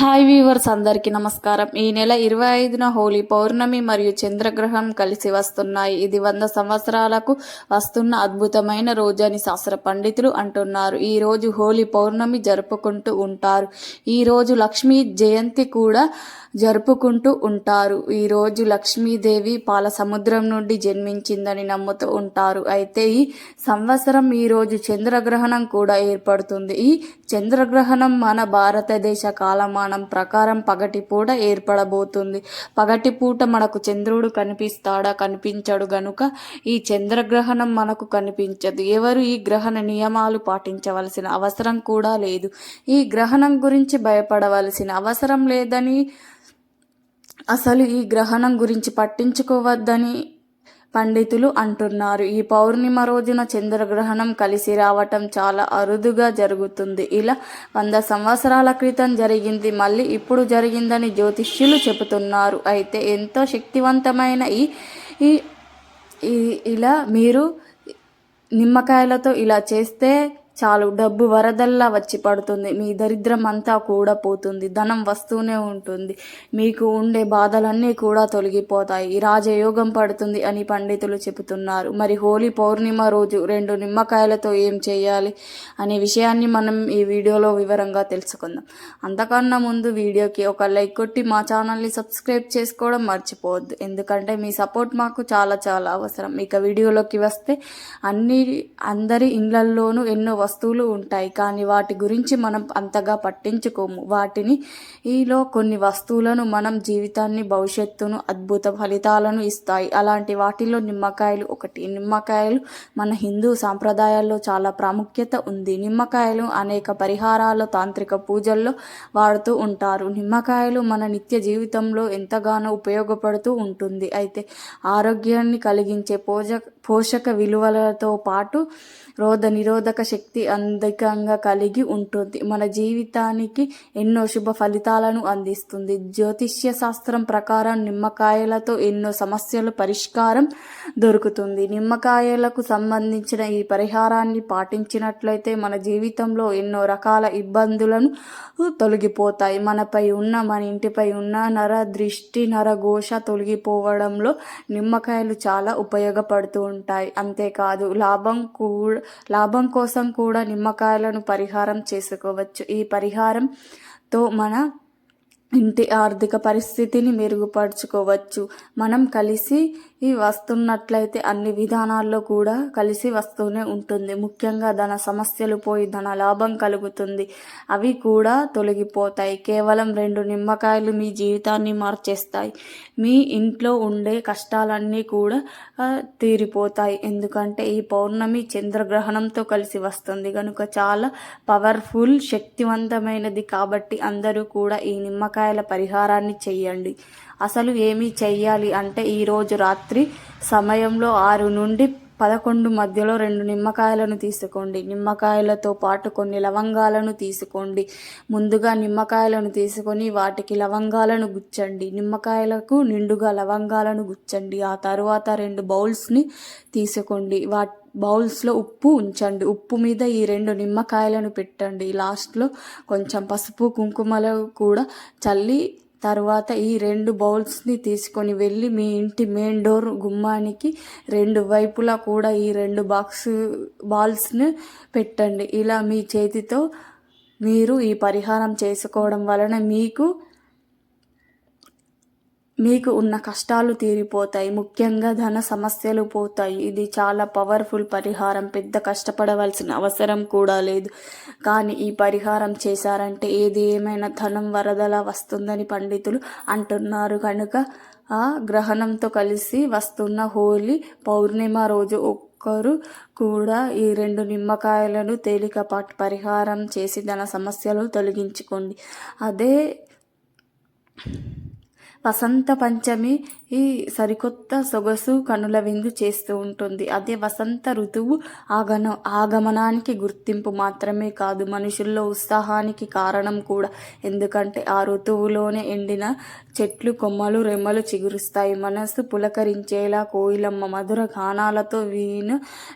Hi weavers అందరికీ నమస్కారం. ఈ నెల ఇరవై ఐదున హోలీ పౌర్ణమి మరియు చంద్రగ్రహం కలిసి వస్తున్నాయి. ఇది వంద సంవత్సరాలకు వస్తున్న అద్భుతమైన రోజు అని శాస్త్ర పండితులు అంటున్నారు. ఈ రోజు హోలీ పౌర్ణమి జరుపుకుంటూ ఉంటారు. ఈ రోజు లక్ష్మీ జయంతి కూడా జరుపుకుంటూ ఉంటారు. ఈ రోజు లక్ష్మీదేవి పాల సముద్రం నుండి జన్మించిందని నమ్ముతూ ఉంటారు. అయితే ఈ సంవత్సరం ఈ రోజు చంద్రగ్రహణం కూడా ఏర్పడుతుంది. ఈ చంద్రగ్రహణం మన భారతదేశ కాలమానం ప్రకారం పగటిపూట ఏర్పడబోతుంది. పగటిపూట మనకు చంద్రుడు కనిపిస్తాడా? కనిపించడు గనుక ఈ చంద్రగ్రహణం మనకు కనిపించదు. ఎవరు ఈ గ్రహణ నియమాలు పాటించవలసిన అవసరం కూడా లేదు. ఈ గ్రహణం గురించి భయపడవలసిన అవసరం లేదని అసలు ఈ గ్రహణం గురించి పట్టించుకోవద్దని పండితులు అంటున్నారు. ఈ పౌర్ణిమ రోజున చంద్రగ్రహణం కలిసి రావటం చాలా అరుదుగా జరుగుతుంది. ఇలా వంద సంవత్సరాల క్రితం జరిగింది. మళ్ళీ ఇప్పుడు జరిగిందని జ్యోతిష్యులు చెబుతున్నారు. అయితే ఎంతో శక్తివంతమైన ఈ ఈ ఈ- ఇలా మీరు నిమ్మకాయలతో ఇలా చేస్తే చాలు డబ్బు వరదల్లా వచ్చి పడుతుంది. మీ దరిద్రం అంతా కూడా పోతుంది. ధనం వస్తూనే ఉంటుంది. మీకు ఉండే బాధలన్నీ కూడా తొలగిపోతాయి. రాజయోగం పడుతుంది అని పండితులు చెబుతున్నారు. మరి హోలీ పౌర్ణిమ రోజు రెండు నిమ్మకాయలతో ఏం చేయాలి అనే విషయాన్ని మనం ఈ వీడియోలో వివరంగా తెలుసుకుందాం. అంతకన్నా ముందు వీడియోకి ఒక లైక్ కొట్టి మా ఛానల్ని సబ్స్క్రైబ్ చేసుకోవడం మర్చిపోవద్దు. ఎందుకంటే మీ సపోర్ట్ మాకు చాలా చాలా అవసరం. ఇక వీడియోలోకి వస్తే అన్ని అందరి ఇండ్లల్లోనూ ఎన్నో వస్తువులు ఉంటాయి కానీ వాటి గురించి మనం అంతగా పట్టించుకోము. వాటిని ఈలో కొన్ని వస్తువులను మనం జీవితాన్ని భవిష్యత్తును అద్భుత ఫలితాలను ఇస్తాయి. అలాంటి వాటిలో నిమ్మకాయలు ఒకటి. నిమ్మకాయలు మన హిందూ సాంప్రదాయాల్లో చాలా ప్రాముఖ్యత ఉంది. నిమ్మకాయలు అనేక పరిహారాల తాంత్రిక పూజల్లో వాడుతూ ఉంటారు. నిమ్మకాయలు మన నిత్య జీవితంలో ఎంతగానో ఉపయోగపడుతూ ఉంటుంది. అయితే ఆరోగ్యాన్ని కలిగించే పోజ పోషక విలువలతో పాటు రోగ నిరోధక శక్తి అధికంగా కలిగి ఉంటుంది. మన జీవితానికి ఎన్నో శుభ ఫలితాలను అందిస్తుంది. జ్యోతిష్య శాస్త్రం ప్రకారం నిమ్మకాయలతో ఎన్నో సమస్యలు పరిష్కారం దొరుకుతుంది. నిమ్మకాయలకు సంబంధించిన ఈ పరిహారాన్ని పాటించినట్లయితే మన జీవితంలో ఎన్నో రకాల ఇబ్బందులను తొలగిపోతాయి. మనపై ఉన్న మన ఇంటిపై ఉన్న నర దృష్టి నరఘోష తొలగిపోవడంలో నిమ్మకాయలు చాలా ఉపయోగపడుతూ ఉంటాయి. అంతేకాదు లాభం కూడా లాభం కోసం కూడా కూడా నిమ్మకాయలను పరిహారం చేసుకోవచ్చు. ఈ పరిహారంతో మన ఇంటి ఆర్థిక పరిస్థితిని మెరుగుపరుచుకోవచ్చు. మనం కలిసి వస్తున్నట్లయితే అన్ని విధానాల్లో కూడా కలిసి వస్తూనే ఉంటుంది. ముఖ్యంగా ధన సమస్యలు పోయి ధన లాభం కలుగుతుంది. అవి కూడా తొలగిపోతాయి. కేవలం రెండు నిమ్మకాయలు మీ జీవితాన్ని మార్చేస్తాయి. మీ ఇంట్లో ఉండే కష్టాలన్నీ కూడా తీరిపోతాయి. ఎందుకంటే ఈ పౌర్ణమి చంద్రగ్రహణంతో కలిసి వస్తుంది. కనుక చాలా పవర్ఫుల్ శక్తివంతమైనది కాబట్టి అందరూ కూడా ఈ నిమ్మకాయ నిమ్మకాయల పరిహారాన్ని చెయ్యండి. అసలు ఏమి చెయ్యాలి అంటే ఈరోజు రాత్రి సమయంలో ఆరు నుండి పదకొండు మధ్యలో రెండు నిమ్మకాయలను తీసుకోండి. నిమ్మకాయలతో పాటు కొన్ని లవంగాలను తీసుకోండి. ముందుగా నిమ్మకాయలను తీసుకొని వాటికి లవంగాలను గుచ్చండి. నిమ్మకాయలకు నిండుగా లవంగాలను గుచ్చండి. ఆ తర్వాత రెండు బౌల్స్ని తీసుకోండి. వా బౌల్స్లో ఉప్పు ఉంచండి. ఉప్పు మీద ఈ రెండు నిమ్మకాయలను పెట్టండి. లాస్ట్లో కొంచెం పసుపు కుంకుమలు కూడా చల్లి తర్వాత ఈ రెండు బౌల్స్ని తీసుకొని వెళ్ళి మీ ఇంటి మెయిన్ డోర్ గుమ్మానికి రెండు వైపులా కూడా ఈ రెండు బాక్స్ బాల్స్ని పెట్టండి. ఇలా మీ చేతితో మీరు ఈ పరిహారం చేసుకోవడం వలన మీకు మీకు ఉన్న కష్టాలు తీరిపోతాయి. ముఖ్యంగా ధన సమస్యలు పోతాయి. ఇది చాలా పవర్ఫుల్ పరిహారం. పెద్ద కష్టపడవలసిన అవసరం కూడా లేదు. కానీ ఈ పరిహారం చేశారంటే ఏది ఏమైనా ధనం వరదలా వస్తుందని పండితులు అంటున్నారు. కనుక ఆ గ్రహణంతో కలిసి వస్తున్న హోలీ పౌర్ణిమ రోజు ఒక్కరు కూడా ఈ రెండు నిమ్మకాయలను తేలికపాటి పరిహారం చేసి ధన సమస్యలు తొలగించుకోండి. అదే వసంత పంచమి ఈ సరికొత్త సొగసు కనుల విందు చేస్తూ ఉంటుంది. అదే వసంత ఋతువు ఆగన ఆగమనానికి గుర్తింపు మాత్రమే కాదు మనుషుల్లో ఉత్సాహానికి కారణం కూడా. ఎందుకంటే ఆ ఋతువులోనే ఎండిన చెట్లు కొమ్మలు రెమ్మలు చిగురుస్తాయి. మనస్సు పులకరించేలా కోయిలమ్మ మధుర గానాలతో వీణ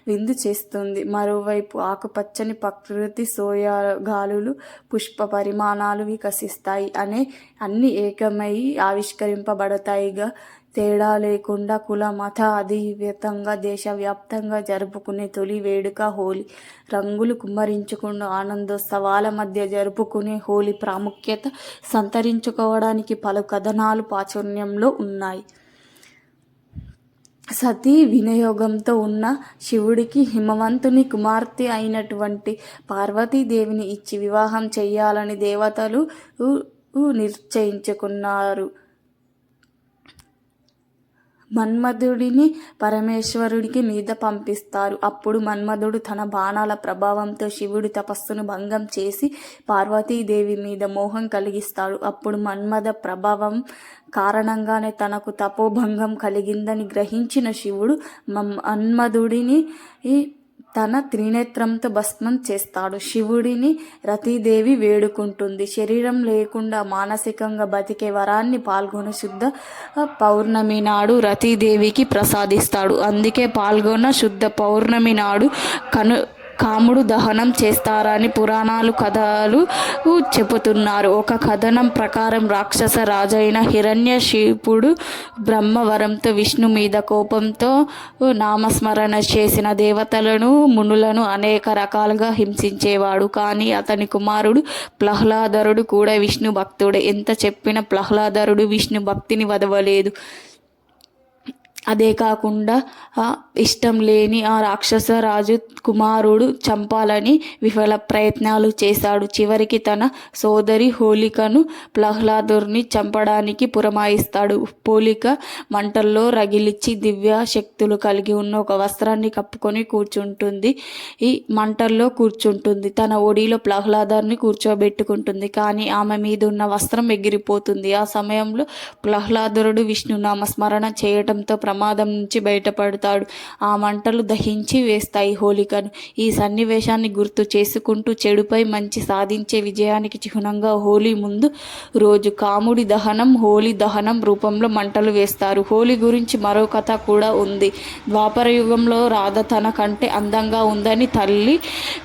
విందు చేస్తుంది. మరోవైపు ఆకుపచ్చని ప్రకృతి సోయగాలులు పుష్ప పరిమాణాలు వికసిస్తాయి అనే అన్ని ఏకమై ఆవిష్కరింపబడతాయిగా తేడా లేకుండా కుల మత అధివేతంగా దేశవ్యాప్తంగా జరుపుకునే తొలి వేడుక హోలీ. రంగులు కుమ్మరించుకున్న ఆనందోత్సవాల మధ్య జరుపుకునే హోలీ ప్రాముఖ్యత సంతరించుకోవడానికి పలు కథనాలు ప్రాచుర్యంలో ఉన్నాయి. సతీ వినియోగంతో ఉన్న శివుడికి హిమవంతుని కుమార్తె అయినటువంటి పార్వతీదేవిని ఇచ్చి వివాహం చేయాలని దేవతలు నిశ్చయించుకున్నారు మన్మధుడిని పరమేశ్వరుడికి మీద పంపిస్తారు. అప్పుడు మన్మధుడు తన బాణాల ప్రభావంతో శివుడి తపస్సును భంగం చేసి పార్వతీదేవి మీద మోహం కలిగిస్తాడు. అప్పుడు మన్మథ ప్రభావం కారణంగానే తనకు తపోభంగం కలిగిందని గ్రహించిన శివుడు మన్మధుడిని తన త్రినేత్రంతో భస్మం చేస్తాడు. శివుడిని రతీదేవి వేడుకుంటుంది. శరీరం లేకుండా మానసికంగా బతికే వరాన్ని పాల్గొన శుద్ధ పౌర్ణమి నాడు రతీదేవికి ప్రసాదిస్తాడు. అందుకే పాల్గొన శుద్ధ పౌర్ణమి నాడు కను కాముడు దహనం చేస్తారని పురాణాలు కథలు చెబుతున్నారు. ఒక కథనం ప్రకారం రాక్షస రాజైన హిరణ్యశిపుడు బ్రహ్మవరంతో విష్ణు మీద కోపంతో నామస్మరణ చేసిన దేవతలను మునులను అనేక రకాలుగా హింసించేవాడు. కానీ అతని కుమారుడు ప్రహ్లాదరుడు కూడా విష్ణు భక్తుడే. ఎంత చెప్పిన ప్రహ్లాదరుడు విష్ణు భక్తిని వదవలేదు. అదే కాకుండా ఇష్టం లేని ఆ రాక్షస రాజు కుమారుడు చంపాలని విఫల ప్రయత్నాలు చేశాడు. చివరికి తన సోదరి హోలికను ప్రహ్లాదుని చంపడానికి పురమాయిస్తాడు. పోలిక మంటల్లో రగిలిచ్చి దివ్య శక్తులు కలిగి ఉన్న ఒక వస్త్రాన్ని కప్పుకొని కూర్చుంటుంది. ఈ మంటల్లో కూర్చుంటుంది. తన ఒడిలో ప్రహ్లాదాన్ని కూర్చోబెట్టుకుంటుంది. కానీ ఆమె మీద ఉన్న వస్త్రం ఎగిరిపోతుంది. ఆ సమయంలో ప్రహ్లాదురుడు విష్ణునామ స్మరణ చేయటంతో ప్రమాదం నుంచి బయటపడతాడు. ఆ మంటలు దహించి వేస్తాయి హోలికను ఈ సన్నివేశాన్ని గుర్తు చేసుకుంటూ చెడుపై మంచి సాధించే విజయానికి చిహ్నంగా హోలీ ముందు రోజు కాముడి దహనం హోలీ దహనం రూపంలో మంటలు వేస్తారు. హోలీ గురించి మరో కథ కూడా ఉంది. ద్వాపర యుగంలో రాధ తన కంటే అందంగా ఉందని తల్లి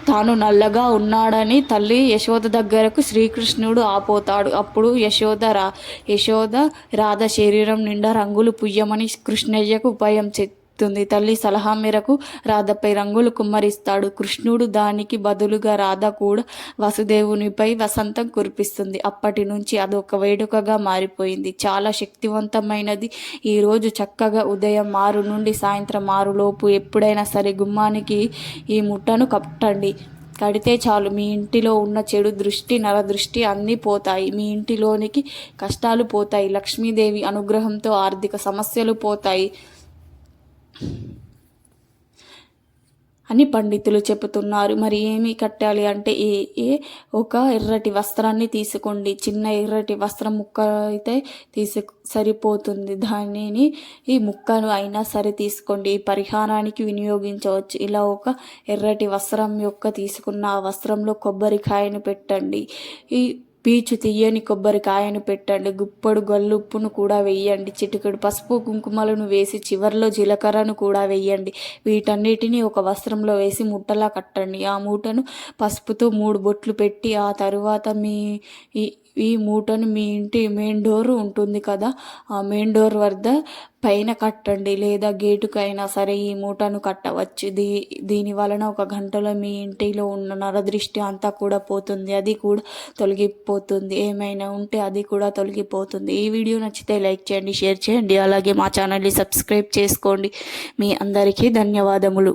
తాను నల్లగా ఉన్నాడని తల్లి యశోద దగ్గరకు శ్రీకృష్ణుడు ఆపోతాడు. అప్పుడు యశోద రా యశోద రాధ శరీరం నిండా రంగులు పుయ్యమని కృష్ణ కన్నయ్యకు ఉపాయం చెప్తుంది. తల్లి సలహా మేరకు రాధపై రంగులు కుమ్మరిస్తాడు. కృష్ణుడు దానికి బదులుగా రాధ కూడా వసుదేవునిపై వసంతం కురిపిస్తుంది. అప్పటి నుంచి అదొక వేడుకగా మారిపోయింది. చాలా శక్తివంతమైనది. ఈరోజు చక్కగా ఉదయం ఆరు నుండి సాయంత్రం ఆరులోపు ఎప్పుడైనా సరే గుమ్మానికి ఈ ముట్టను కట్టండి. కడితే చాలు. మీ ఇంటిలో ఉన్న చెడు దృష్టి నరదృష్టి అన్నీ పోతాయి. మీ ఇంటిలోనికి కష్టాలు పోతాయి. లక్ష్మీదేవి అనుగ్రహంతో ఆర్థిక సమస్యలు పోతాయి. అని పండితులు చెబుతున్నారు. మరి ఏమి కట్టాలి అంటే ఏ ఏ ఒక ఎర్రటి వస్త్రాన్ని తీసుకోండి. చిన్న ఎర్రటి వస్త్రం ముక్క అయితే తీసు సరిపోతుంది. దానిని ఈ ముక్కను అయినా సరే తీసుకోండి. ఈ పరిహారానికి వినియోగించవచ్చు. ఇలా ఒక ఎర్రటి వస్త్రం యొక్క తీసుకున్న ఆ వస్త్రంలో కొబ్బరికాయను పెట్టండి. ఈ పీచు తీయని కొబ్బరికాయను పెట్టండి. గుప్పడు గల్లుప్పును కూడా వేయండి. చిటికెడు పసుపు కుంకుమలను వేసి చివరిలో జీలకర్రను కూడా వేయండి. వీటన్నిటిని ఒక వస్త్రంలో వేసి ముట్టలా కట్టండి. ఆ మూటను పసుపుతో మూడు బొట్లు పెట్టి ఆ తరువాత మీ ఈ మూటను మీ ఇంటి మెయిన్ డోర్ ఉంటుంది కదా ఆ మెయిన్ డోర్ వద్ద పైన కట్టండి లేదా గేటుకైనా సరే ఈ మూటను కట్టవచ్చు. దీ దీని వలన ఒక గంటలో మీ ఇంటిలో ఉన్న నరదృష్టి అంతా కూడా పోతుంది అది కూడా తొలగిపోతుంది. ఏమైనా ఉంటే అది కూడా తొలగిపోతుంది. ఈ వీడియో నచ్చితే లైక్ చేయండి షేర్ చేయండి అలాగే మా ఛానల్ని సబ్స్క్రైబ్ చేసుకోండి. మీ అందరికీ ధన్యవాదములు.